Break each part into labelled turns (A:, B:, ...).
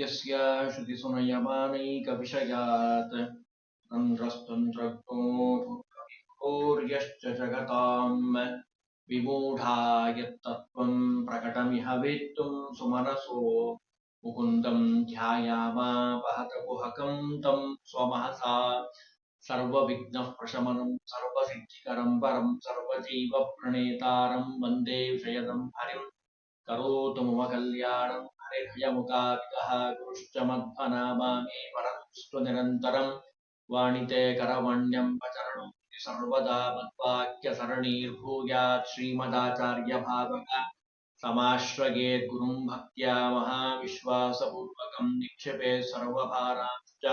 A: यस्य श्रुतिसुनयमानैकविषयात् तन्त्रस्तन्त्रज्ञोर्यश्च जगताम् विमूढा यत्तत्त्वम् प्रकटमिह वेत्तुम् सुमनसो। मुकुन्दम् ध्यायामापहतकुहकम् तम् स्वमहसा। सर्वविघ्नः प्रशमनम् सर्वसिद्धिकरम् परम् हरिर्हयमुखादिकः गुरुश्च मध्वनामा मे परतुस्त्व निरन्तरं वाणिते करवण्यं वचरणं सर्वदा मद्वाक्यसरणीर्भूयात् श्रीमदाचार्यभावक समाश्रयेत् गुरुं भक्त्या महाविश्वासपूर्वकं निक्षेपे सर्वभारांश्च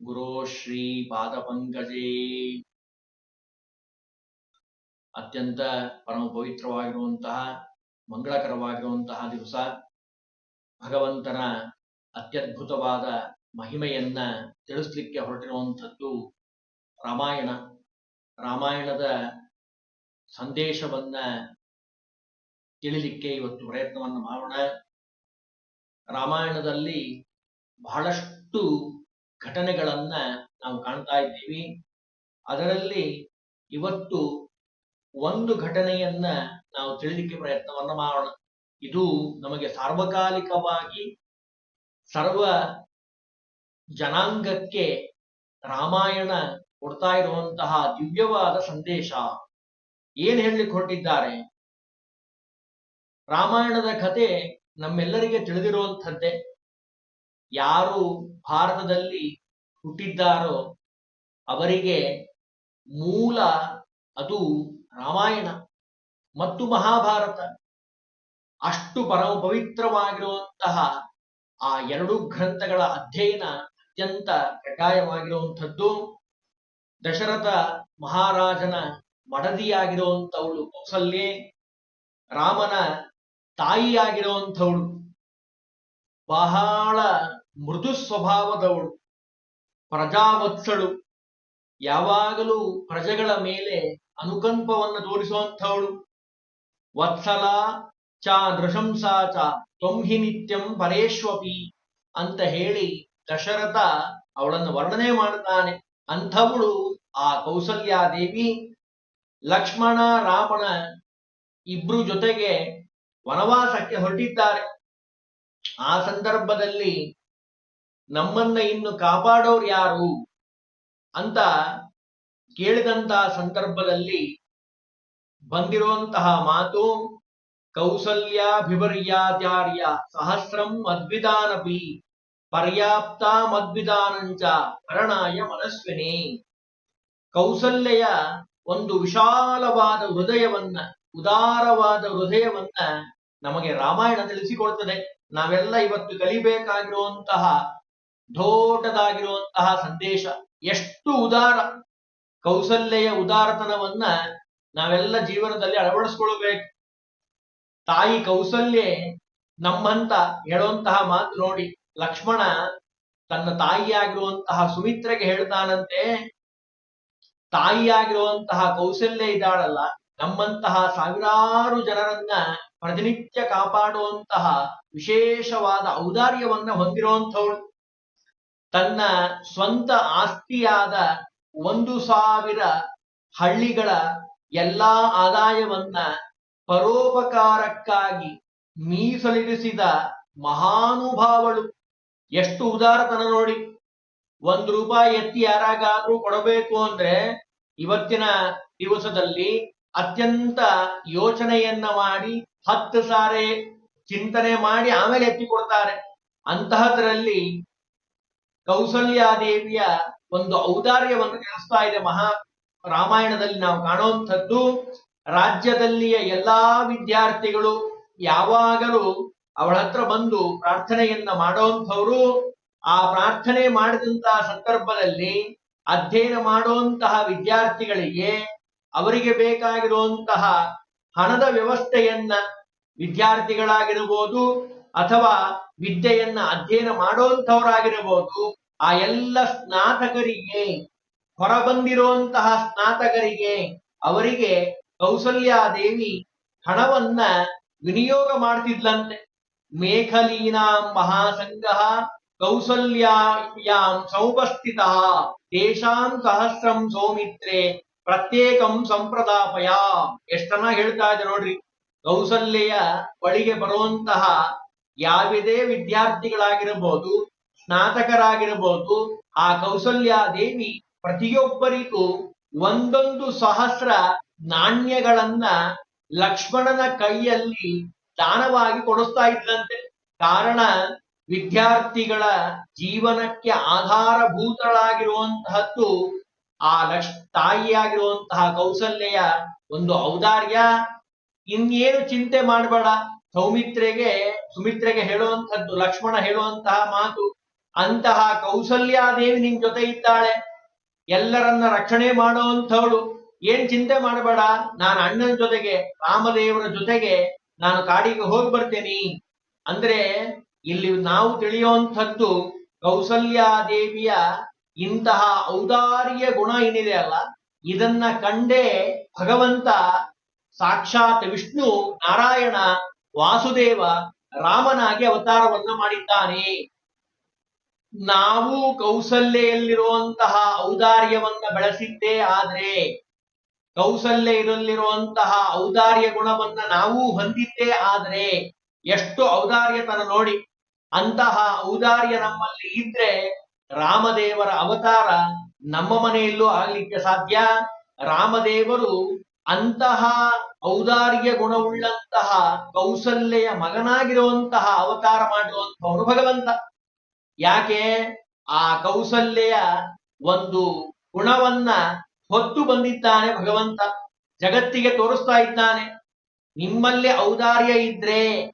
A: ಗುರೋ ಶ್ರೀ ಪಾದಪಂಕಜೇ ಅತ್ಯಂತ ಪರಮ ಪವಿತ್ರವಾಗಿರುವಂತಹ ಮಂಗಳಕರವಾಗಿರುವಂತಹ ದಿವಸ ಭಗವಂತನ ಅತ್ಯದ್ಭುತವಾದ ಮಹಿಮೆಯನ್ನ ತಿಳಿಸ್ಲಿಕ್ಕೆ ಹೊರಟಿರುವಂಥದ್ದು ರಾಮಾಯಣ. ರಾಮಾಯಣದ ಸಂದೇಶವನ್ನ ತಿಳಿಲಿಕ್ಕೆ ಇವತ್ತು ಪ್ರಯತ್ನವನ್ನು ಮಾಡೋಣ. ರಾಮಾಯಣದಲ್ಲಿ ಬಹಳಷ್ಟು ಘಟನೆಗಳನ್ನ ನಾವು ಕಾಣ್ತಾ ಇದ್ದೀವಿ. ಅದರಲ್ಲಿ ಇವತ್ತು ಒಂದು ಘಟನೆಯನ್ನ ನಾವು ತಿಳಿಲಿಕ್ಕೆ ಪ್ರಯತ್ನವನ್ನ ಮಾಡೋಣ. ಇದು ನಮಗೆ ಸಾರ್ವಕಾಲಿಕವಾಗಿ ಸರ್ವ ಜನಾಂಗಕ್ಕೆ ರಾಮಾಯಣ ಕೊಡ್ತಾ ಇರುವಂತಹ ದಿವ್ಯವಾದ ಸಂದೇಶ. ಏನ್ ಹೇಳಲಿಕ್ಕೆ ಕೊಟ್ಟಿದ್ದಾರೆ ರಾಮಾಯಣದ ಕತೆ ನಮ್ಮೆಲ್ಲರಿಗೆ ತಿಳಿದಿರುವಂಥದ್ದೇ. ಯಾರು ಭಾರತದಲ್ಲಿ ಹುಟ್ಟಿದ್ದಾರೋ ಅವರಿಗೆ ಮೂಲ ಅದು ರಾಮಾಯಣ. ಮತ್ತು ಮಹಾಭಾರತ. ಅಷ್ಟು ಪರಮ ಪವಿತ್ರವಾಗಿರುವಂತಹ ಆ ಎರಡು ಗ್ರಂಥಗಳ ಅಧ್ಯಯನ ಅತ್ಯಂತ ಕಡ್ಡಾಯವಾಗಿರುವಂಥದ್ದು. ದಶರಥ ಮಹಾರಾಜನ ಮಡದಿಯಾಗಿರುವಂಥವಳು ಕೌಸಲ್ಯೆ, ರಾಮನ ತಾಯಿಯಾಗಿರುವಂಥವಳು, ಬಹಳ ಮೃದು ಸ್ವಭಾವದವಳು, ಪ್ರಜಾವತ್ಸಳು, ಯಾವಾಗಲೂ ಪ್ರಜೆಗಳ ಮೇಲೆ ಅನುಕಂಪವನ್ನು ತೋರಿಸುವಂಥವಳು. ವತ್ಸಲ ಚ ನೃಶಂಸಾ ಚ ತೊಂಹಿ ನಿತ್ಯಂ ಪರೇಶ್ವಪಿ ಅಂತ ಹೇಳಿ ದಶರಥ ಅವಳನ್ನು ವರ್ಣನೆ ಮಾಡುತ್ತಾನೆ. ಅಂಥವಳು ಆ ಕೌಸಲ್ಯಾದೇವಿ ಲಕ್ಷ್ಮಣ ರಾಮನ ಇಬ್ರು ಜೊತೆಗೆ ವನವಾಸಕ್ಕೆ ಹೊರಟಿದ್ದಾರೆ. ಆ ಸಂದರ್ಭದಲ್ಲಿ ನಮ್ಮನ್ನ ಇನ್ನು ಕಾಪಾಡೋರು ಯಾರು ಅಂತ ಕೇಳಿದಂತ ಸಂದರ್ಭದಲ್ಲಿ ಬಂದಿರುವಂತಹ ಮಾತು ಕೌಸಲ್ಯಾಭಿವರ್ಯಾಚಾರ್ಯ ಸಹಸ್ರಂ ಮದ್ವಿದಾನಪಿ ಪರ್ಯಾಪ್ತ ಮದ್ವಿದಾನಂಚ ಭರಣಾಯ ಮನಸ್ವಿನಿ. ಕೌಸಲ್ಯ ಒಂದು ವಿಶಾಲವಾದ ಹೃದಯವನ್ನ, ಉದಾರವಾದ ಹೃದಯವನ್ನ ನಮಗೆ ರಾಮಾಯಣ ತಿಳಿಸಿಕೊಡ್ತದೆ. ನಾವೆಲ್ಲ ಇವತ್ತು ಕಲಿಬೇಕಾಗಿರುವಂತಹ, ದೊಡ್ಡದಾಗಿರುವಂತಹ ಸಂದೇಶ. ಎಷ್ಟು ಉದಾರ. ಕೌಸಲ್ಯ ಉದಾರತನವನ್ನ ನಾವೆಲ್ಲ ಜೀವನದಲ್ಲಿ ಅಳವಡಿಸ್ಕೊಳ್ಬೇಕು ತಾಯಿ ಕೌಸಲ್ಯೆ ನಮ್ಮಂತ ಹೇಳುವಂತಹ ಮಾತು ನೋಡಿ. ಲಕ್ಷ್ಮಣ ತನ್ನ ತಾಯಿಯಾಗಿರುವಂತಹ ಸುಮಿತ್ರೆಗೆ ಹೇಳ್ತಾನಂತೆ, ತಾಯಿಯಾಗಿರುವಂತಹ ಕೌಸಲ್ಯ ಇದ್ದಾಳಲ್ಲ, ನಮ್ಮಂತಹ ಸಾವಿರಾರು ಜನರನ್ನ ಪ್ರತಿನಿತ್ಯ ಕಾಪಾಡುವಂತಹ ವಿಶೇಷವಾದ ಔದಾರ್ಯವನ್ನ ಹೊಂದಿರುವಂಥವಳು. ತನ್ನ ಸ್ವಂತ ಆಸ್ತಿಯಾದ ಒಂದು ಸಾವಿರ ಹಳ್ಳಿಗಳ ಎಲ್ಲಾ ಆದಾಯವನ್ನ ಪರೋಪಕಾರಕ್ಕಾಗಿ ಮೀಸಲಿರಿಸಿದ ಮಹಾನುಭಾವಳು. ಎಷ್ಟು ಉದಾರತನ ನೋಡಿ. ಒಂದು ರೂಪಾಯಿ ಎತ್ತಿ ಯಾರಾಗಾದ್ರೂ ಕೊಡಬೇಕು ಅಂದ್ರೆ ಇವತ್ತಿನ ದಿವಸದಲ್ಲಿ ಅತ್ಯಂತ ಯೋಚನೆಯನ್ನ ಮಾಡಿ ಹತ್ತು ಸಾರೆ ಚಿಂತನೆ ಮಾಡಿ ಆಮೇಲೆ ಎತ್ತಿ ಕೊಡ್ತಾರೆ. ಅಂತಹದ್ರಲ್ಲಿ ಕೌಸಲ್ಯಾದೇವಿಯ ಒಂದು ಔದಾರ್ಯವನ್ನು ತಿಳಿಸ್ತಾ ಇದೆ ಮಹಾ ರಾಮಾಯಣದಲ್ಲಿ ನಾವು ಕಾಣುವಂಥದ್ದು. ರಾಜ್ಯದಲ್ಲಿಯ ಎಲ್ಲಾ ವಿದ್ಯಾರ್ಥಿಗಳು ಯಾವಾಗಲೂ ಅವಳ ಹತ್ರ ಬಂದು ಪ್ರಾರ್ಥನೆಯನ್ನ ಮಾಡುವಂಥವ್ರು ಆ ಪ್ರಾರ್ಥನೆ ಮಾಡಿದಂತಹ ಸಂದರ್ಭದಲ್ಲಿ ಅಧ್ಯಯನ ಮಾಡುವಂತಹ ವಿದ್ಯಾರ್ಥಿಗಳಿಗೆ ಅವರಿಗೆ ಬೇಕಾಗಿರುವಂತಹ ಹಣದ ವ್ಯವಸ್ಥೆಯನ್ನ ವಿದ್ಯಾರ್ಥಿಗಳಾಗಿರ್ಬೋದು ಅಥವಾ ವಿದ್ಯೆಯನ್ನ ಅಧ್ಯಯನ ಮಾಡುವಂತವರಾಗಿರಬಹುದು ಆ ಎಲ್ಲ ಸ್ನಾತಕರಿಗೆ, ಹೊರಬಂದಿರುವಂತಹ ಸ್ನಾತಕರಿಗೆ ಅವರಿಗೆ ಕೌಸಲ್ಯಾದೇವಿ ಹಣವನ್ನ ವಿನಿಯೋಗ ಮಾಡ್ತಿದ್ಲಂತೆ. ಮೇಖಲೀನಾಂ ಮಹಾಸಂಗಹ ಕೌಸಲ್ಯಾಂ ಸಮುಪಸ್ಥಿತಃ ತೇಷಾಂ ಸಹಸ್ರಂ ಸೌಮಿತ್ರೆ ಪ್ರತ್ಯೇಕಂ ಸಂಪ್ರದಾಪಯ. ಎಷ್ಟನ್ನ ಹೇಳ್ತಾ ಇದೆ ನೋಡ್ರಿ. ಕೌಸಲ್ಯ ಬಳಿಗೆ ಬರುವಂತಹ ಯಾವುದೇ ವಿದ್ಯಾರ್ಥಿಗಳಾಗಿರಬಹುದು ಸ್ನಾತಕರಾಗಿರಬಹುದು ಆ ಕೌಸಲ್ಯಾದೇವಿ ಪ್ರತಿಯೊಬ್ಬರಿಗೂ ಒಂದೊಂದು ಸಹಸ್ರ ನಾಣ್ಯಗಳನ್ನ ಲಕ್ಷ್ಮಣನ ಕೈಯಲ್ಲಿ ದಾನವಾಗಿ ಕೊಡಿಸ್ತಾ ಇದ್ದಂತೆ ಕಾರಣ ವಿದ್ಯಾರ್ಥಿಗಳ ಜೀವನಕ್ಕೆ ಆಧಾರಭೂತಳಾಗಿರುವಂತಹದ್ದು ಆ ಲಕ್ಷ್, ತಾಯಿಯಾಗಿರುವಂತಹ ಕೌಸಲ್ಯ ಒಂದು ಔದಾರ್ಯ. ಇನ್ನೇನು ಚಿಂತೆ ಮಾಡಬೇಡ. ಸೌಮಿತ್ರೆಗೆ, ಸುಮಿತ್ರೆಗೆ ಹೇಳುವಂತಹದ್ದು ಲಕ್ಷ್ಮಣ ಹೇಳುವಂತಹ ಮಾತು, ಅಂತಹ ಕೌಸಲ್ಯಾದೇವಿ ನಿಮ್ ಜೊತೆ ಇದ್ದಾಳೆ. ಎಲ್ಲರನ್ನ ರಕ್ಷಣೆ ಮಾಡುವಂಥವಳು. ಏನ್ ಚಿಂತೆ ಮಾಡಬೇಡ. ನಾನು ಅಣ್ಣನ ಜೊತೆಗೆ, ರಾಮದೇವರ ಜೊತೆಗೆ ನಾನು ಕಾಡಿಗೆ ಹೋಗಿ ಬರ್ತೇನೆ. ಅಂದ್ರೆ ಇಲ್ಲಿ ನಾವು ತಿಳಿಯುವಂಥದ್ದು ಕೌಸಲ್ಯಾದೇವಿಯ ಇಂತಹ ಔದಾರ್ಯ ಗುಣ ಏನಿದೆ ಅಲ್ಲ, ಇದನ್ನ ಕಂಡೇ ಭಗವಂತ ಸಾಕ್ಷಾತ್ ವಿಷ್ಣು, ನಾರಾಯಣ, ವಾಸುದೇವ ರಾಮನಾಗಿ ಅವತಾರವನ್ನ ಮಾಡಿದ್ದಾನೆ. ನಾವು ಕೌಸಲ್ಯೆಯಲ್ಲಿರುವಂತಹ ಔದಾರ್ಯವನ್ನ ಬೆಳೆಸಿದ್ದೇ ಆದ್ರೆ ಕೌಸಲ್ಯದಲ್ಲಿರುವಂತಹ ಔದಾರ್ಯ ಗುಣವನ್ನ ನಾವು ಹೊಂದಿದ್ದೇ ಆದ್ರೆ ಎಷ್ಟು ಔದಾರ್ಯತನ ನೋಡಿ ಅಂತಹ ಔದಾರ್ಯ ನಮ್ಮಲ್ಲಿ ಇದ್ರೆ ರಾಮದೇವರ ಅವತಾರ ನಮ್ಮ ಮನೆಯಲ್ಲೂ ಆಗ್ಲಿಕ್ಕೆ ಸಾಧ್ಯ. ರಾಮದೇವರು ಅಂತಹ ಔದಾರ್ಯ ಗುಣವುಳ್ಳಂತಹ ಕೌಸಲ್ಯ ಮಗನಾಗಿರುವಂತಹ ಅವತಾರ ಮಾಡಿರುವಂತಹವರು ಭಗವಂತ. ಯಾಕೆ? ಆ ಕೌಸಲ್ಯ ಒಂದು ಗುಣವನ್ನ ಹೊತ್ತು ಬಂದಿದ್ದಾನೆ ಭಗವಂತ. ಜಗತ್ತಿಗೆ ತೋರಿಸ್ತಾ ಇದ್ದಾನೆ. ನಿಮ್ಮಲ್ಲಿ ಔದಾರ್ಯ ಇದ್ರೆ,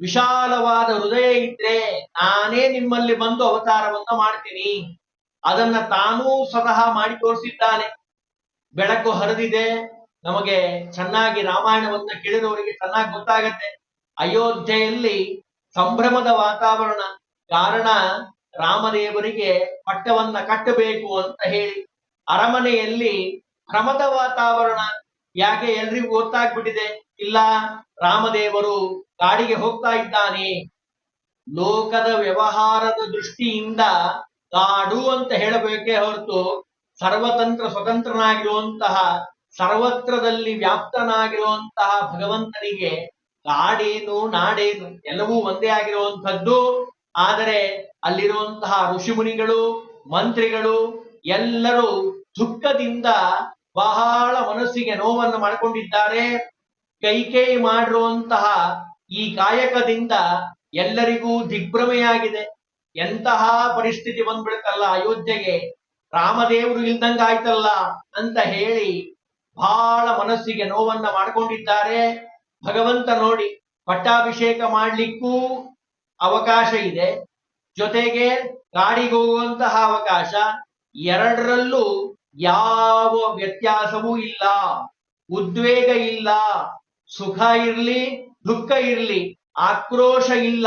A: ವಿಶಾಲವಾದ ಹೃದಯ ಇದ್ರೆ ನಾನೇ ನಿಮ್ಮಲ್ಲಿ ಬಂದು ಅವತಾರವನ್ನ ಮಾಡ್ತೀನಿ. ಅದನ್ನ ತಾನೂ ಸ್ವತಃ ಮಾಡಿ ತೋರಿಸಿದ್ದಾನೆ. ಬೆಳಕು ಹರಿದಿದೆ. ನಮಗೆ ಚೆನ್ನಾಗಿ ರಾಮಾಯಣವನ್ನ ಕೇಳಿದವರಿಗೆ ಚೆನ್ನಾಗಿ ಗೊತ್ತಾಗತ್ತೆ. ಅಯೋಧ್ಯೆಯಲ್ಲಿ ಸಂಭ್ರಮದ ವಾತಾವರಣ. ಕಾರಣ ರಾಮದೇವರಿಗೆ ಪಟ್ಟವನ್ನ ಕಟ್ಟಬೇಕು ಅಂತ ಹೇಳಿ ಅರಮನೆಯಲ್ಲಿ ಭ್ರಮದ ವಾತಾವರಣ ಯಾಕೆ ಎಲ್ರಿಗೂ ಗೊತ್ತಾಗ್ಬಿಟ್ಟಿದೆ? ಇಲ್ಲ, ರಾಮದೇವರು ಕಾಡಿಗೆ ಹೋಗ್ತಾ ಇದ್ದಾನೆ. ಲೋಕದ ವ್ಯವಹಾರದ ದೃಷ್ಟಿಯಿಂದ ಕಾಡು ಅಂತ ಹೇಳಬೇಕೇ ಹೊರತು ಸರ್ವತಂತ್ರ ಸ್ವತಂತ್ರನಾಗಿರುವಂತಹ, ಸರ್ವತ್ರದಲ್ಲಿ ವ್ಯಾಪ್ತನಾಗಿರುವಂತಹ ಭಗವಂತನಿಗೆ ಕಾಡೇನು, ನಾಡೇನು ಎಲ್ಲವೂ ಒಂದೇ ಆಗಿರುವಂತಹದ್ದು ಆದರೆ ಅಲ್ಲಿರುವಂತಹ ಋಷಿಮುನಿಗಳು, ಮಂತ್ರಿಗಳು ಎಲ್ಲರೂ ದುಃಖದಿಂದ ಬಹಳ ಮನಸ್ಸಿಗೆ ನೋವನ್ನು ಮಾಡಿಕೊಂಡಿದ್ದಾರೆ. ಕೈಕೇಯಿ ಮಾಡಿರುವಂತಹ ಈ ಕಾಯಕದಿಂದ ಎಲ್ಲರಿಗೂ ದಿಗ್ಭ್ರಮೆಯಾಗಿದೆ. ಎಂತಹ ಪರಿಸ್ಥಿತಿ ಬಂದ್ಬಿಡುತ್ತಲ್ಲ, ಅಯೋಧ್ಯೆಗೆ ರಾಮದೇವರು ಇಲ್ದಂಗಾಯ್ತಲ್ಲ ಅಂತ ಹೇಳಿ ಬಹಳ ಮನಸ್ಸಿಗೆ ನೋವನ್ನ ಮಾಡಿಕೊಂಡಿದ್ದಾರೆ. ಭಗವಂತ ನೋಡಿ, ಪಟ್ಟಾಭಿಷೇಕ ಮಾಡ್ಲಿಕ್ಕೂ ಅವಕಾಶ ಇದೆ. ಜೊತೆಗೆ ಕಾಡಿಗೆ ಹೋಗುವಂತಹ ಅವಕಾಶ ಎರಡರಲ್ಲೂ ಯಾವ ವ್ಯತ್ಯಾಸವೂ ಇಲ್ಲ. ಉದ್ವೇಗ ಇಲ್ಲ, ಸುಖ ಇರಲಿ, ದುಃಖ ಇರಲಿ, ಆಕ್ರೋಶ ಇಲ್ಲ.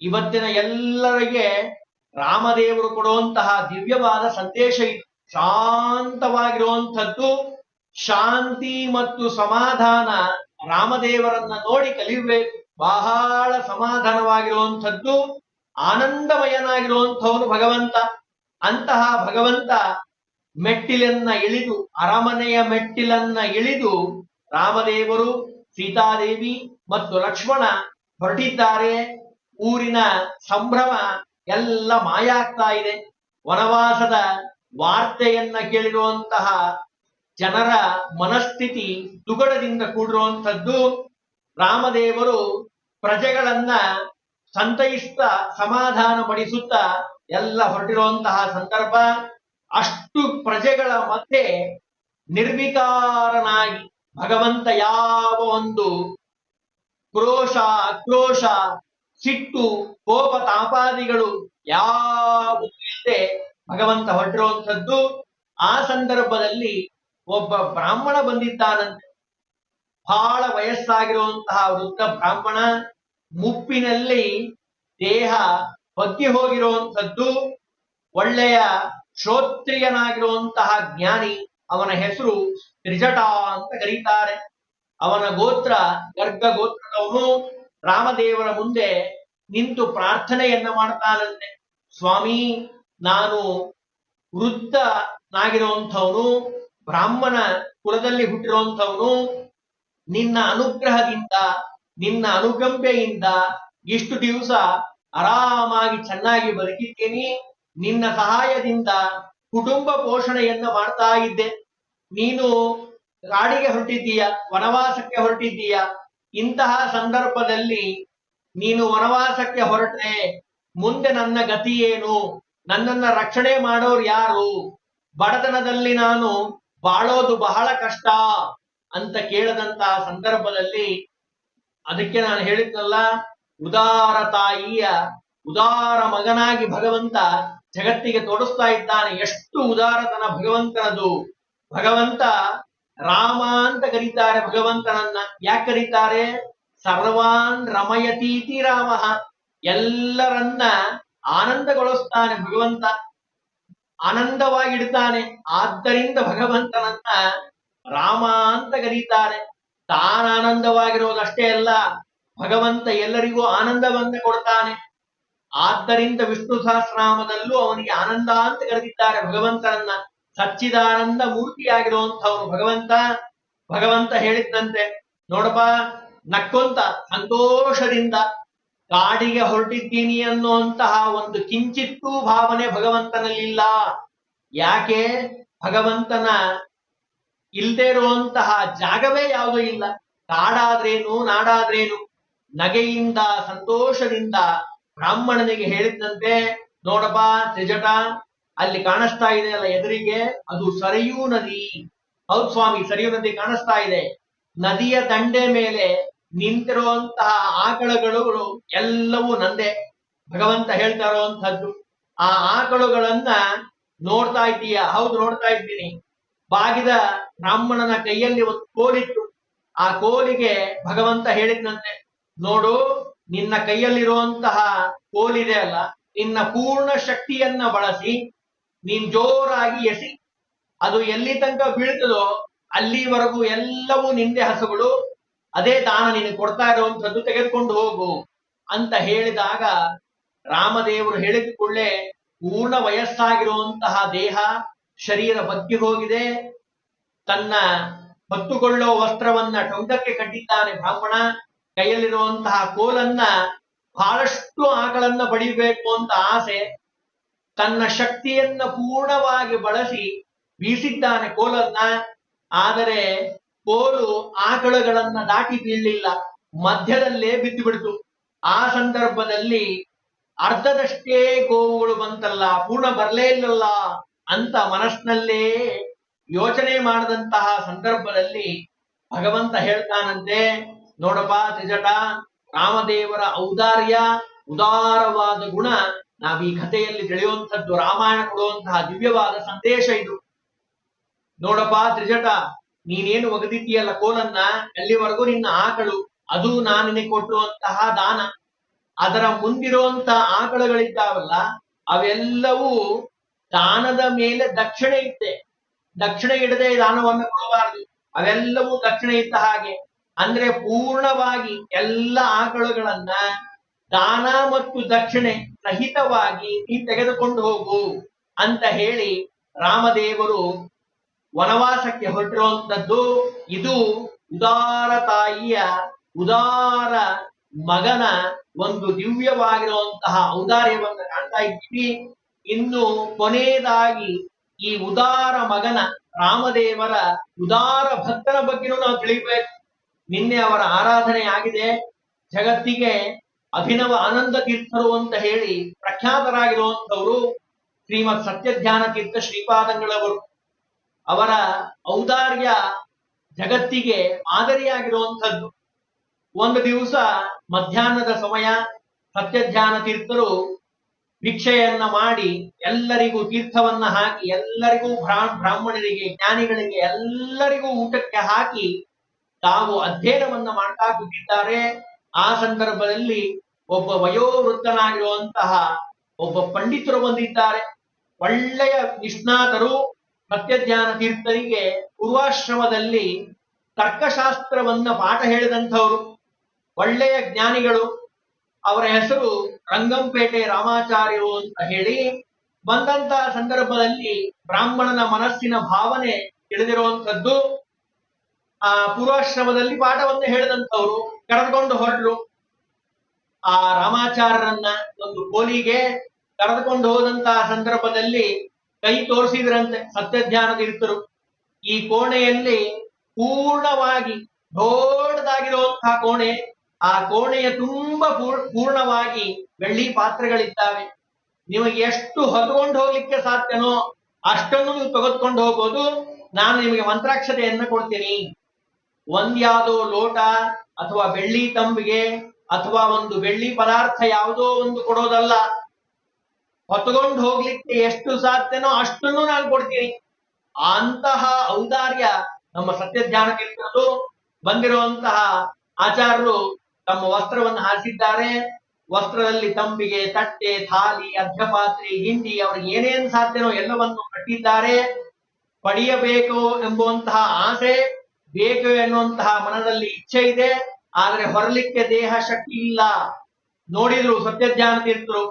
A: ಇವತ್ತಿನ ಎಲ್ಲರಿಗೆ ರಾಮದೇವರು ಕೊಡುವಂತಹ ದಿವ್ಯವಾದ ಸಂದೇಶ ಇದು. ಶಾಂತವಾಗಿರುವಂಥದ್ದು, ಶಾಂತಿ ಮತ್ತು ಸಮಾಧಾನ ರಾಮದೇವರನ್ನ ನೋಡಿ ಕಲಿಯಬೇಕು ಬಹಳ ಸಮಾಧಾನವಾಗಿರುವಂಥದ್ದು, ಆನಂದಮಯನಾಗಿರುವಂಥವನು ಭಗವಂತ. ಅಂತಹ ಭಗವಂತ ಮೆಟ್ಟಿಲನ್ನ ಇಳಿದು, ಅರಮನೆಯ ಮೆಟ್ಟಿಲನ್ನ ಇಳಿದು ರಾಮದೇವರು, ಸೀತಾದೇವಿ ಮತ್ತು ಲಕ್ಷ್ಮಣ ಹೊರಟಿದ್ದಾರೆ. ಊರಿನ ಸಂಭ್ರಮ ಎಲ್ಲ ಮಾಯ ಆಗ್ತಾ ಇದೆ. ವನವಾಸದ ವಾರ್ತೆಯನ್ನ ಕೇಳಿರುವಂತಹ ಜನರ ಮನಸ್ಥಿತಿ ದುಗಡದಿಂದ ಕೂಡಿರುವಂಥದ್ದು. ರಾಮದೇವರು ಪ್ರಜೆಗಳನ್ನ ಸಂತೈಸ್ತಾ ಸಮಾಧಾನ ಪಡಿಸುತ್ತಾ ಎಲ್ಲ ಹೊರಟಿರುವಂತಹ ಸಂದರ್ಭ ಅಷ್ಟು ಪ್ರಜೆಗಳ ಮಧ್ಯೆ ನಿರ್ವಿಕಾರನಾಗಿ ಭಗವಂತ ಯಾವ ಒಂದು ಕ್ರೋಶ ಆಕ್ರೋಶ ಸಿಟ್ಟು, ಕೋಪ, ತಾಪಾದಿಗಳು ಯಾವುದು ಭಗವಂತ ಹೊರಟಿರುವಂಥದ್ದು, ಆ ಸಂದರ್ಭದಲ್ಲಿ ಒಬ್ಬ ಬ್ರಾಹ್ಮಣ ಬಂದಿದ್ದಾನಂತೆ. ಬಹಳ ವಯಸ್ಸಾಗಿರುವಂತಹ ವೃದ್ಧ ಬ್ರಾಹ್ಮಣ, ಮುಪ್ಪಿನಲ್ಲಿ ದೇಹ ಬಗ್ಗಿ ಹೋಗಿರುವಂಥದ್ದು ಒಳ್ಳೆಯ ಶ್ರೋತ್ರಿಯನಾಗಿರುವಂತಹ ಜ್ಞಾನಿ, ಅವನ ಹೆಸರು ತ್ರಿಜಟ ಅಂತ ಕರೀತಾರೆ. ಅವನ ಗೋತ್ರ ಗರ್ಗ ಗೋತ್ರದವನು ರಾಮದೇವರ ಮುಂದೆ ನಿಂತು ಪ್ರಾರ್ಥನೆಯನ್ನ ಮಾಡ್ತಾನಂತೆ. ಸ್ವಾಮಿ, ನಾನು ವೃದ್ಧನಾಗಿರುವಂಥವನು, ಬ್ರಾಹ್ಮಣ ಕುಲದಲ್ಲಿ ಹುಟ್ಟಿರುವಂಥವನು, ನಿನ್ನ ಅನುಗ್ರಹದಿಂದ, ನಿನ್ನ ಅನುಕಂಪೆಯಿಂದ ಇಷ್ಟು ದಿವಸ ಆರಾಮಾಗಿ ಚೆನ್ನಾಗಿ ಬದುಕಿದ್ದೀನಿ ನಿನ್ನ ಸಹಾಯದಿಂದ ಕುಟುಂಬ ಪೋಷಣೆಯನ್ನ ಮಾಡ್ತಾ ಇದ್ದೆ. ನೀನು ಕಾಡಿಗೆ ಹೊರಟಿದ್ದೀಯ, ವನವಾಸಕ್ಕೆ ಹೊರಟಿದ್ದೀಯ. ಇಂತಹ ಸಂದರ್ಭದಲ್ಲಿ ನೀನು ವನವಾಸಕ್ಕೆ ಹೊರಟ್ರೆ ಮುಂದೆ ನನ್ನ ಗತಿ ಏನು? ನನ್ನನ್ನ ರಕ್ಷಣೆ ಮಾಡೋರು ಯಾರು? ಬಡತನದಲ್ಲಿ ನಾನು ಬಾಳೋದು ಬಹಳ ಕಷ್ಟ ಅಂತ ಕೇಳದಂತಹ ಸಂದರ್ಭದಲ್ಲಿ ಅದಕ್ಕೆ ನಾನು ಹೇಳಿದ್ನಲ್ಲ ಉದಾರ ತಾಯಿಯ ಉದಾರ ಮಗನಾಗಿ ಭಗವಂತ ಜಗತ್ತಿಗೆ ತೋರಿಸ್ತಾ ಇದ್ದಾನೆ. ಎಷ್ಟು ಉದಾರತನ ಭಗವಂತನದು. ಭಗವಂತ ರಾಮ ಅಂತ ಕರೀತಾರೆ ಭಗವಂತನನ್ನ. ಯಾಕೆ ಕರೀತಾರೆ? ಸರ್ವಾನ್ ರಮಯತೀತಿ ರಾಮ. ಎಲ್ಲರನ್ನ ಆನಂದಗೊಳಿಸ್ತಾನೆ ಭಗವಂತ. ಆನಂದವಾಗಿಡ್ತಾನೆ. ಆದ್ದರಿಂದ ಭಗವಂತನನ್ನ ರಾಮ ಅಂತ ಕರೀತಾರೆ. ತಾನ ಆನಂದವಾಗಿರೋದಷ್ಟೇ ಅಲ್ಲ. ಭಗವಂತ ಎಲ್ಲರಿಗೂ ಆನಂದವನ್ನು ಕೊಡ್ತಾನೆ. ಆದ್ದರಿಂದ ವಿಷ್ಣು ಸಹಸ್ರನಾಮದಲ್ಲೂ ಅವನಿಗೆ ಆನಂದ ಅಂತ ಕರೆದಿದ್ದಾರೆ ಭಗವಂತನನ್ನ. ಸಚ್ಚಿದಾನಂದ ಮೂರ್ತಿಯಾಗಿರುವಂಥವನು ಭಗವಂತ. ಭಗವಂತ ಹೇಳಿದ್ದಂತೆ ನೋಡಪ್ಪ, ನಕ್ಕೊಂತ, ಸಂತೋಷದಿಂದ ಕಾಡಿಗೆ ಹೊರಟಿದ್ದೀನಿ ಅನ್ನುವಂತಹ ಒಂದು ಕಿಂಚಿತ್ತೂ ಭಾವನೆ ಭಗವಂತನಲ್ಲಿಲ್ಲ ಯಾಕೆ? ಭಗವಂತನ ಇಲ್ದೇ ಇರುವಂತಹ ಜಾಗವೇ ಯಾವುದೂ ಇಲ್ಲ. ಕಾಡಾದ್ರೇನು, ನಾಡಾದ್ರೇನು ನಗೆಯಿಂದ, ಸಂತೋಷದಿಂದ ಬ್ರಾಹ್ಮಣನಿಗೆ ಹೇಳಿದಂತೆ, ನೋಡಪ್ಪ, ತ್ರಿಜಟ, ಅಲ್ಲಿ ಕಾಣಿಸ್ತಾ ಇದೆ ಅಲ್ಲ ಎದುರಿಗೆ, ಅದು ಸರಿಯೂ ನದಿ. ಹೌದು ಸ್ವಾಮಿ, ಸರಿಯೂ ನದಿ ಕಾಣಿಸ್ತಾ ಇದೆ. ನದಿಯ ದಂಡೆ ಮೇಲೆ ನಿಂತಿರುವಂತಹ ಆಕಳುಗಳು ಎಲ್ಲವೂ ನಂದೆ. ಭಗವಂತ ಹೇಳ್ತಾ ಇರುವಂತಹದ್ದು ಆ ಆಕಳುಗಳನ್ನ ನೋಡ್ತಾ ಇದ್ದೀಯ? ಹೌದು, ನೋಡ್ತಾ ಇದ್ದೀನಿ. ಬಾಗಿದ ಬ್ರಾಹ್ಮಣನ ಕೈಯಲ್ಲಿ ಒಂದು ಕೋಲಿತ್ತು. ಆ ಕೋಲಿಗೆ ಭಗವಂತ ಹೇಳಿದ್ನಂತೆ ನೋಡು, ನಿನ್ನ ಕೈಯಲ್ಲಿರುವಂತಹ ಕೋಲಿದೆ ಅಲ್ಲ, ನಿನ್ನ ಪೂರ್ಣ ಶಕ್ತಿಯನ್ನ ಬಳಸಿ, ನೀನ್ ಜೋರಾಗಿ ಎಸಿ. ಅದು ಎಲ್ಲಿ ತನಕ ಬೀಳ್ತದೋ ಅಲ್ಲಿವರೆಗೂ ಎಲ್ಲವೂ ನಿಂದೆ ಹಸುಗಳು, ಅದೇ ದಾನ ನಿನಗೆ ಕೊಡ್ತಾ ಇರುವಂತದ್ದು ತೆಗೆದುಕೊಂಡು ಹೋಗು ಅಂತ ಹೇಳಿದಾಗ ರಾಮದೇವರು ಹೇಳಿದ ಕೂಡಲೇ ಪೂರ್ಣ ವಯಸ್ಸಾಗಿರುವಂತಹ ದೇಹ ಶರೀರ ಬಗ್ಗಿ ಹೋಗಿದೆ. ತನ್ನ ಹೊತ್ತುಕೊಳ್ಳೋ ವಸ್ತ್ರವನ್ನ ಟೊಂಗಕ್ಕೆ ಕಟ್ಟಿದ್ದಾನೆ ಬ್ರಾಹ್ಮಣ. ಕೈಯಲ್ಲಿರುವಂತಹ ಕೋಲನ್ನ ಬಹಳಷ್ಟು ಆಕಳನ್ನ ಬಡಿಬೇಕು ಅಂತ ಆಸೆ ತನ್ನ ಶಕ್ತಿಯನ್ನ ಪೂರ್ಣವಾಗಿ ಬಳಸಿ ಬೀಸಿದ್ದಾನೆ ಕೋಲನ್ನ. ಆದರೆ ಕೋಲು ಆಕಳುಗಳನ್ನ ದಾಟಿ ಬೀಳಲಿಲ್ಲ. ಮಧ್ಯದಲ್ಲೇ ಬಿದ್ದು ಬಿಡ್ತು. ಆ ಸಂದರ್ಭದಲ್ಲಿ ಅರ್ಧದಷ್ಟೇ ಗೋವುಗಳು ಬಂತಲ್ಲ, ಪೂರ್ಣ ಬರಲೇ ಇಲ್ಲಲ್ಲ ಅಂತ ಮನಸ್ಸಿನಲ್ಲೇ ಯೋಚನೆ ಮಾಡದಂತಹ ಸಂದರ್ಭದಲ್ಲಿ ಭಗವಂತ ಹೇಳ್ತಾನಂತೆ ನೋಡಪ್ಪ ತ್ರಿಜಟ, ರಾಮದೇವರ ಔದಾರ್ಯ, ಉದಾರವಾದ ಗುಣ. ನಾವ್ ಈ ಕಥೆಯಲ್ಲಿ ತಿಳಿಯುವಂಥದ್ದು ರಾಮಾಯಣ ಕೊಡುವಂತಹ ದಿವ್ಯವಾದ ಸಂದೇಶ ಇದು. ನೋಡಪ್ಪ ತ್ರಿಜಟ, ನೀನೇನು ಒಗದಿದ್ದೀಯಲ್ಲ ಕೋಲನ್ನ? ಅಲ್ಲಿವರೆಗೂ ನಿನ್ನ ಆಕಳು, ಅದು ನಾನು ಕೊಟ್ಟಿರುವಂತಹ ದಾನ. ಅದರ ಮುಂದಿರುವಂತಹ ಆಕಳುಗಳಿದ್ದಾವಲ್ಲ, ಅವೆಲ್ಲವೂ ದಾನದ ಮೇಲೆ ದಕ್ಷಿಣೆ ಇತ್ತೆ. ದಕ್ಷಿಣೆ ಇಡದೆ ದಾನವನ್ನು ಕೊಡಬಾರದು. ಅವೆಲ್ಲವೂ ದಕ್ಷಿಣ ಇದ್ದ ಹಾಗೆ. ಅಂದ್ರೆ ಪೂರ್ಣವಾಗಿ ಎಲ್ಲ ಆಕಳುಗಳನ್ನ ದಾನ ಮತ್ತು ದಕ್ಷಿಣೆ ಸಹಿತವಾಗಿ ನೀ ತೆಗೆದುಕೊಂಡು ಹೋಗು ಅಂತ ಹೇಳಿ ರಾಮದೇವರು ವನವಾಸಕ್ಕೆ ಹೊರಟಿರುವಂತದ್ದು ಇದು ಉದಾರ ತಾಯಿಯ ಉದಾರ ಮಗನ ಒಂದು ದಿವ್ಯವಾಗಿರುವಂತಹ ಔದಾರ್ಯವನ್ನು ಕಾಣ್ತಾ ಇದ್ದೀವಿ. ಇನ್ನು ಕೊನೆಯದಾಗಿ ಈ ಉದಾರ ಮಗನ ರಾಮದೇವರ ಉದಾರ ಭಕ್ತನ ಬಗ್ಗೆನೂ ನಾವು ತಿಳಿಬೇಕು. ನಿನ್ನೆ ಅವರ ಆರಾಧನೆ ಆಗಿದೆ. ಜಗತ್ತಿಗೆ ಅಭಿನವ ಆನಂದ ತೀರ್ಥರು ಅಂತ ಹೇಳಿ ಪ್ರಖ್ಯಾತರಾಗಿರುವಂತವರು ಶ್ರೀಮತ್ ಸತ್ಯಧ್ಯಾನ ತೀರ್ಥ ಶ್ರೀಪಾದಂಗಳವರು. ಅವರ ಔದಾರ್ಯ ಜಗತ್ತಿಗೆ ಮಾದರಿಯಾಗಿರುವಂಥದ್ದು. ಒಂದು ದಿವಸ ಮಧ್ಯಾಹ್ನದ ಸಮಯ ಸತ್ಯಧ್ಯಾನ ತೀರ್ಥರು ಭಿಕ್ಷೆಯನ್ನ ಮಾಡಿ ಎಲ್ಲರಿಗೂ ತೀರ್ಥವನ್ನ ಹಾಕಿ ಎಲ್ಲರಿಗೂ ಬ್ರಾ, ಬ್ರಾಹ್ಮಣರಿಗೆ, ಜ್ಞಾನಿಗಳಿಗೆ ಎಲ್ಲರಿಗೂ ಊಟಕ್ಕೆ ಹಾಕಿ ತಾವು ಅಧ್ಯಯನವನ್ನ ಮಾಡ್ತಾ ಕೂತಿದ್ದಾರೆ, ಆ ಸಂದರ್ಭದಲ್ಲಿ ಒಬ್ಬ ವಯೋವೃತ್ತನಾಗಿರುವಂತಹ ಒಬ್ಬ ಪಂಡಿತರು ಬಂದಿದ್ದಾರೆ. ಒಳ್ಳೆಯ ನಿಷ್ಣಾತರು, ಸತ್ಯಜ್ಞಾನ ತೀರ್ಥರಿಗೆ ಪೂರ್ವಾಶ್ರಮದಲ್ಲಿ ತರ್ಕಶಾಸ್ತ್ರವನ್ನ ಪಾಠ ಹೇಳಿದಂಥವರು, ಒಳ್ಳೆಯ ಜ್ಞಾನಿಗಳು. ಅವರ ಹೆಸರು ರಂಗಂಪೇಟೆ ರಾಮಾಚಾರ್ಯರು ಅಂತ ಹೇಳಿ ಬಂದಂತಹ ಸಂದರ್ಭದಲ್ಲಿ ಬ್ರಾಹ್ಮಣನ ಮನಸ್ಸಿನ ಭಾವನೆ ತಿಳಿದಿರುವಂತದ್ದು ಆ ಪೂರ್ವಾಶ್ರಮದಲ್ಲಿ ಪಾಠವನ್ನು ಹೇಳಿದಂತವರು ಕರೆದುಕೊಂಡು ಹೊರಟರು. ಆ ರಾಮಾಚಾರ್ಯರನ್ನ ಒಂದು ಕೋಲಿಗೆ ಕರೆದುಕೊಂಡು ಹೋದಂತಹ ಸಂದರ್ಭದಲ್ಲಿ ಕೈ ತೋರಿಸಿದ್ರಂತೆ ಸತ್ಯಧ್ಯಾನ ತೀರ್ಥರು ಈ ಕೋಣೆಯಲ್ಲಿ ಪೂರ್ಣವಾಗಿ ದೊಡ್ಡದಾಗಿರುವಂತಹ ಕೋಣೆ, ಆ ಕೋಣೆಯ ತುಂಬಾ ಪೂರ್- ಪೂರ್ಣವಾಗಿ ಬೆಳ್ಳಿ ಪಾತ್ರೆಗಳಿದ್ದಾವೆ. ನಿಮಗೆ ಎಷ್ಟು ಹೊತ್ಕೊಂಡು ಹೋಗ್ಲಿಕ್ಕೆ ಸಾಧ್ಯನೋ ಅಷ್ಟನ್ನು ನೀವು ತೆಗೆದುಕೊಂಡು ಹೋಗೋದು ನಾನು ನಿಮಗೆ ಮಂತ್ರಾಕ್ಷತೆಯನ್ನ ಕೊಡ್ತೀನಿ. ಒಂದ್ಯಾವುದೋ ಲೋಟ ಅಥವಾ ಬೆಳ್ಳಿ ತಂಬಿಗೆ ಅಥವಾ ಒಂದು ಬೆಳ್ಳಿ ಪದಾರ್ಥ ಯಾವುದೋ ಒಂದು ಕೊಡೋದಲ್ಲ. ಹೊತ್ಕೊಂಡು ಹೋಗ್ಲಿಕ್ಕೆ ಎಷ್ಟು ಸಾಧ್ಯನೋ ಅಷ್ಟನ್ನು ನಾನು ಕೊಡ್ತೀನಿ. ಅಂತಹ ಔದಾರ್ಯ ನಮ್ಮ ಸತ್ಯ ಧ್ಯಾನಕ್ಕಿರ್ತದ್ದು ಬಂದಿರುವಂತಹ ಆಚಾರ್ಯರು ತಮ್ಮ ವಸ್ತ್ರವನ್ನು ಹಾಸಿದ್ದಾರೆ. ವಸ್ತ್ರದಲ್ಲಿ ತಂಬಿಗೆ ತಟ್ಟೆ, ಥಾಲಿ, ಅರ್ಧಪಾತ್ರೆ, ಹಿಂಡಿ, ಅವ್ರಿಗೆ ಏನೇನ್ ಸಾಧ್ಯನೋ ಎಲ್ಲವನ್ನು ಕಟ್ಟಿದ್ದಾರೆ. ಪಡೆಯಬೇಕು ಎಂಬುವಂತಹ ಆಸೆ ಬೇಕು ಎನ್ನುವಂತಹ ಮನದಲ್ಲಿ ಇಚ್ಛೆ ಇದೆ, ಆದ್ರೆ ಹೊರಲಿಕ್ಕೆ ದೇಹ ಶಕ್ತಿ ಇಲ್ಲ. ನೋಡಿದ್ರು ಸತ್ಯಜ್ಞಾನ ತೀರ್ಥರು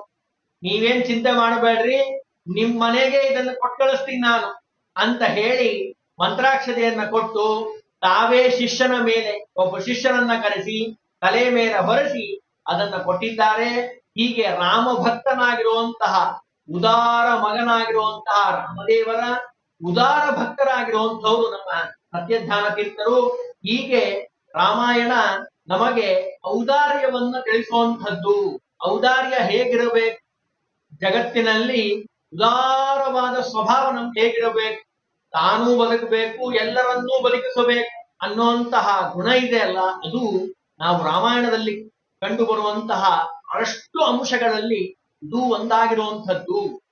A: ನೀವೇನ್ ಚಿಂತೆ ಮಾಡಬೇಡ್ರಿ, ನಿಮ್ ಮನೆಗೆ ಇದನ್ನು ಕೊಟ್ಟು ನಾನು ಅಂತ ಹೇಳಿ ಮಂತ್ರಾಕ್ಷತೆಯನ್ನ ಕೊಟ್ಟು ತಾವೇ ಶಿಷ್ಯನ ಮೇಲೆ, ಒಬ್ಬ ಶಿಷ್ಯನನ್ನ ಕರೆಸಿ, ತಲೆ ಮೇಲೆ ಹೊರಸಿ ಅದನ್ನ ಕೊಟ್ಟಿದ್ದಾರೆ. ಹೀಗೆ ರಾಮ ಭಕ್ತನಾಗಿರುವಂತಹ ಉದಾರ ಮಗನಾಗಿರುವಂತಹ ರಾಮದೇವರ ಉದಾರ ಭಕ್ತರಾಗಿರುವಂತವರು ನಮ್ಮ ಸತ್ಯಧ್ಯಾನ ತೀರ್ಥರು ಹೀಗೆ ರಾಮಾಯಣ ನಮಗೆ ಔದಾರ್ಯವನ್ನ ತಿಳಿಸುವಂಥದ್ದು. ಔದಾರ್ಯ ಹೇಗಿರಬೇಕು? ಜಗತ್ತಿನಲ್ಲಿ ಉದಾರವಾದ ಸ್ವಭಾವ ನಮ್ಗೆ ಹೇಗಿರಬೇಕು? ತಾನೂ ಬದುಕಬೇಕು, ಎಲ್ಲರನ್ನೂ ಬದುಕಿಸಬೇಕು ಅನ್ನುವಂತಹ ಗುಣ ಇದೆ ಅಲ್ಲ? ಅದು ನಾವು ರಾಮಾಯಣದಲ್ಲಿ ಕಂಡು ಬರುವಂತಹ ಬಹಳಷ್ಟು ಅಂಶಗಳಲ್ಲಿ ಇದು ಒಂದಾಗಿರುವಂಥದ್ದು.